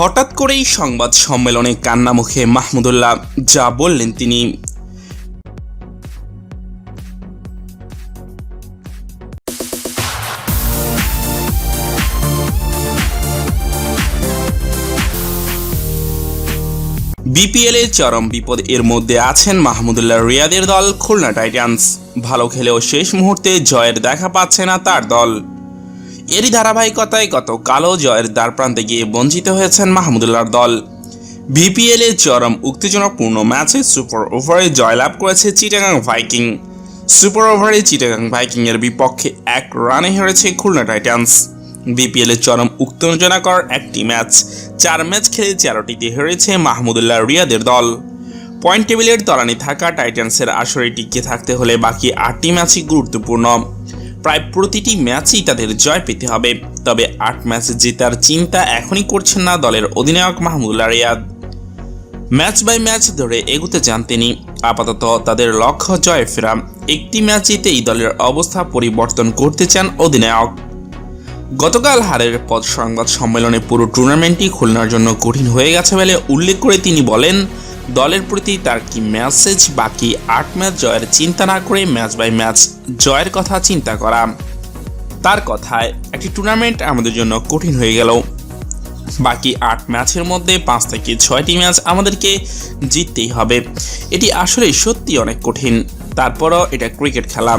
হঠাৎ করেই সংবাদ সম্মেলনে কান্না মুখে মাহমুদুল্লাহ, যা বললেন তিনি। বিপিএল এর চরম বিপদ এর মধ্যে আছেন মাহমুদুল্লাহ রিয়াদের দল, খুলনা টাইটান্স। ভালো খেলেও শেষ মুহূর্তে জয়ের দেখা পাচ্ছে না তার দল। এরই ধারাবাহিকতায় গত কালো জয়ের দ্বার প্রান্তে গিয়ে বঞ্চিত হয়েছেন মাহমুদুল্লাহর দল। বিপিএল এর চরম উত্তেজনাপূর্ণ ম্যাচে সুপার ওভারে জয়লাভ করেছে চিটাগাং ভাইকিং। সুপার ওভারে চিটাগাং ভাইকিং এর বিপক্ষে এক রানে হেরেছে খুলনা টাইটান্স। বিপিএল এর চরম উত্তেজনাকর একটি ম্যাচ। চার ম্যাচ খেলে চারোটিতে হেরেছে মাহমুদুল্লাহ রিয়াদের দল। পয়েন্ট টেবিলের তলানি থাকা টাইটান্সের আসরে টিকে থাকতে হলে বাকি আটটি ম্যাচই গুরুত্বপূর্ণ। প্রায় প্রতিটি ম্যাচেই তাদের জয় পেতে হবে। তবে আট ম্যাচ জেতার চিন্তা এখনই করছেন না দলের অধিনায়ক Mahmudullah Riyad. Match by match ধরে এগুতে যান তিনি। আপাতত তাদের লক্ষ্য জয় ফেরা। একটি ম্যাচ জিতেই দলের অবস্থা পরিবর্তন করতে চান অধিনায়ক। গতকাল হারের পর সংবাদ সম্মেলনে পুরো টুর্নামেন্টই খুলনার জন্য কঠিন হয়ে গেছে বলে উল্লেখ করে তিনি বলেন দলের প্রতি তার কি মেসেজ বাকি আট ম্যাচ জয়ের চিন্তা না করে ম্যাচ বাই ম্যাচ জয়ের কথা চিন্তা করা। তার কথায় একটি টুর্নামেন্ট আমাদের জন্য কঠিন হয়ে গেল। বাকি আট ম্যাচের মধ্যে পাঁচ থেকে ছয়টি ম্যাচ আমাদেরকে জিততেই হবে। এটি আসলে সত্যি অনেক কঠিন। তারপরও এটা ক্রিকেট খেলা।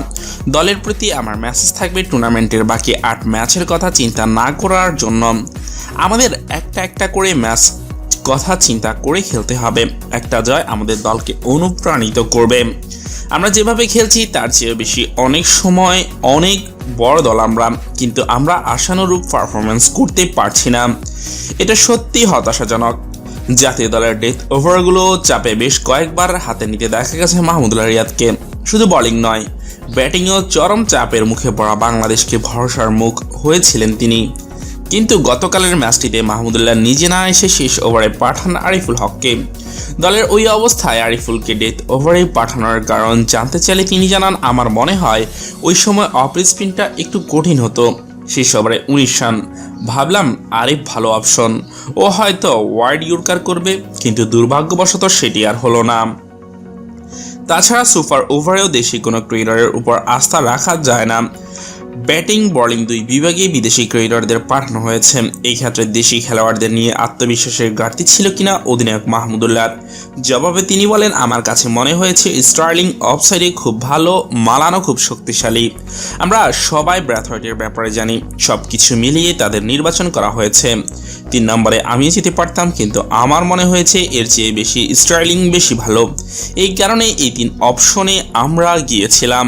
দলের প্রতি আমার মেসেজ থাকবে টুর্নামেন্টের বাকি আট ম্যাচের কথা চিন্তা না করার জন্য। আমাদের একটা একটা করে ম্যাচ কথা চিন্তা করে খেলতে হবে। একটা জয় আমাদের দলকে অনুপ্রাণিত করবে। আমরা যেভাবে খেলছি, তার চেয়ে বেশি অনেক সময় অনেক বড় দল আমরা। কিন্তু আমরা আশানুরূপ পারফরমেন্স করতে পারছি না। এটা সত্যি হতাশাজনক। জাতীয় দলের ডেথ ওভারগুলো চাপে বেশ কয়েকবার হাতে নিতে দেখা গেছে মাহমুদুল্লাহ রিয়াদকে। শুধু বোলিং নয় ব্যাটিংয়েও চরম চাপের মুখে পড়া বাংলাদেশকে ভরসার মুখ হয়েছিলেন তিনি। কিন্তু গতকালের ম্যাচটিতে মাহমুদুল্লাহ নিজে না এসে শেষ ওভারে পাঠান আরিফুল হককে। দলের ওই অবস্থায় আরিফুলকে ডেথ ওভারে পাঠানোর কারণ জানতে চাইলে তিনি জানান, আমার মনে হয় ওই সময় অফ স্পিনটা একটু কঠিন হতো। শেষ ওভারে উনিশ রান। ভাবলাম, আরিফ ভালো অপশন। ও হয়তো ওয়াইড ইউরকার করবে, কিন্তু দুর্ভাগ্যবশত সেটি আর হলো না। তাছাড়া সুপার ওভারেও দেশি কোনো ক্রিকেটারের উপর আস্থা রাখা যায় না। ব্যাটিং, বোলিং দুই বিভাগে বিদেশি ক্রিকেটারদের পাঠানো হয়েছে। এই ক্ষেত্রে দেশি খেলোয়াড়দের নিয়ে আত্মবিশ্বাসের ঘাটতি ছিল কিনা অধিনায়ক মাহমুদুল্লাহ? জবাবে তিনি বলেন, আমার কাছে মনে হয়েছে স্টার্লিং অফসাইডে খুব ভালো, মালানো খুব শক্তিশালী। আমরা সবাই ব্র্যাথওয়েটের ব্যাপারে জানি। সব কিছু মিলিয়ে তাদের নির্বাচন করা হয়েছে। তিন নম্বরে আমি যেতে পারতাম, কিন্তু আমার মনে হয়েছে এর চেয়ে বেশি স্টার্লিং বেশি ভালো। এই কারণে এই তিন অপশনে আমরা গিয়েছিলাম।